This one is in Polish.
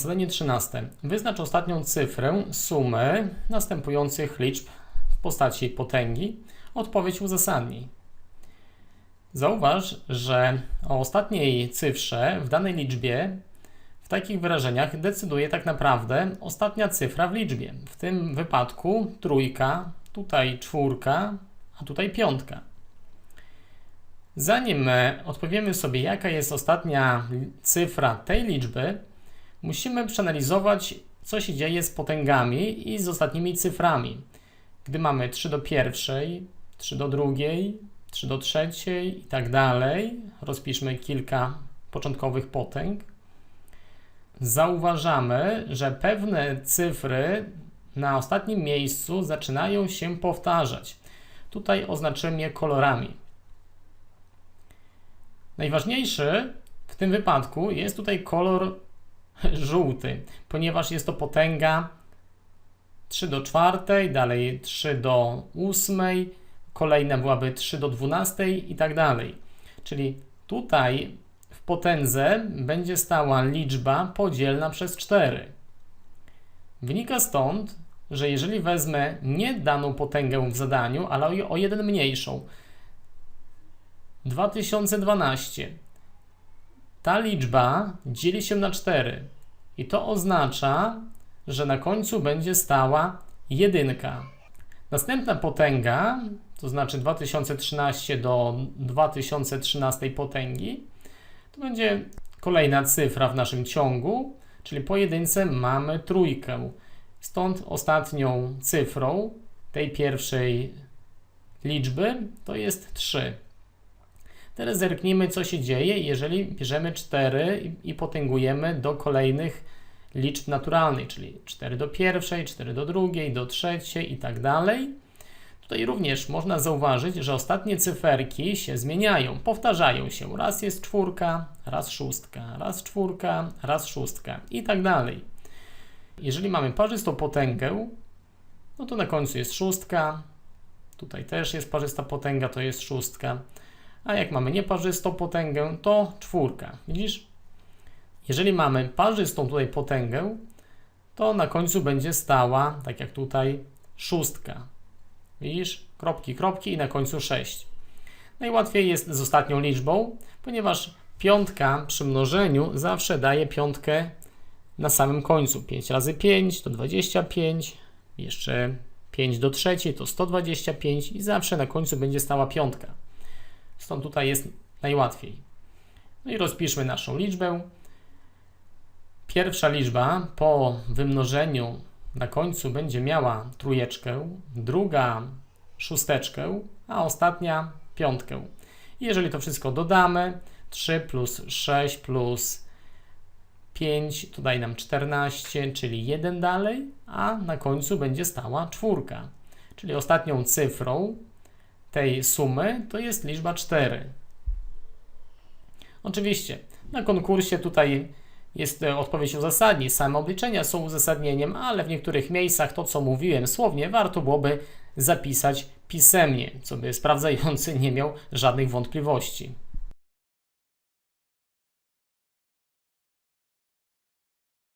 Zadanie 13. Wyznacz ostatnią cyfrę sumy następujących liczb w postaci potęgi. Odpowiedź uzasadnij. Zauważ, że o ostatniej cyfrze w danej liczbie w takich wyrażeniach decyduje tak naprawdę ostatnia cyfra w liczbie. W tym wypadku trójka, tutaj czwórka, a tutaj piątka. Zanim odpowiemy sobie, jaka jest ostatnia cyfra tej liczby, musimy przeanalizować, co się dzieje z potęgami i z ostatnimi cyframi. Gdy mamy 3 do pierwszej, 3 do drugiej, 3 do trzeciej i tak dalej, rozpiszmy kilka początkowych potęg. Zauważamy, że pewne cyfry na ostatnim miejscu zaczynają się powtarzać. Tutaj oznaczymy je kolorami. Najważniejszy w tym wypadku jest tutaj kolor żółty, ponieważ jest to potęga 3 do 4, dalej 3 do 8, kolejna byłaby 3 do 12 i tak dalej. Czyli tutaj w potędze będzie stała liczba podzielna przez 4. Wynika stąd, że jeżeli wezmę nie daną potęgę w zadaniu, ale o jeden mniejszą, 2012. Ta liczba dzieli się na 4 i to oznacza, że na końcu będzie stała jedynka. Następna potęga, to znaczy 2013 do 2013 potęgi, to będzie kolejna cyfra w naszym ciągu, czyli po jedynce mamy trójkę. Stąd ostatnią cyfrą tej pierwszej liczby to jest 3. Teraz zerknijmy, co się dzieje, jeżeli bierzemy 4 i, potęgujemy do kolejnych liczb naturalnych, czyli 4 do pierwszej, 4 do drugiej, do trzeciej i tak dalej. Tutaj również można zauważyć, że ostatnie cyferki się zmieniają, powtarzają się. Raz jest czwórka, raz szóstka, raz czwórka, raz szóstka i tak dalej. Jeżeli mamy parzystą potęgę, no to na końcu jest szóstka, tutaj też jest parzysta potęga, to jest szóstka. A jak mamy nieparzystą potęgę, to czwórka. Widzisz? Jeżeli mamy parzystą tutaj potęgę, to na końcu będzie stała, tak jak tutaj, szóstka. Widzisz? Kropki, kropki i na końcu 6. Najłatwiej jest z ostatnią liczbą, ponieważ piątka przy mnożeniu zawsze daje piątkę na samym końcu. 5 razy 5 to 25, jeszcze 5 do trzeciej to 125 i zawsze na końcu będzie stała piątka. Stąd tutaj jest najłatwiej. No i rozpiszmy naszą liczbę. Pierwsza liczba po wymnożeniu na końcu będzie miała trójeczkę, druga szósteczkę, a ostatnia piątkę. Jeżeli to wszystko dodamy, 3 plus 6 plus 5 to daje nam 14, czyli 1 dalej, a na końcu będzie stała czwórka. Czyli ostatnią cyfrą tej sumy to jest liczba 4. Oczywiście na konkursie tutaj jest e, odpowiedź uzasadni. Same obliczenia są uzasadnieniem, ale w niektórych miejscach to, co mówiłem słownie, warto byłoby zapisać pisemnie, co by sprawdzający nie miał żadnych wątpliwości.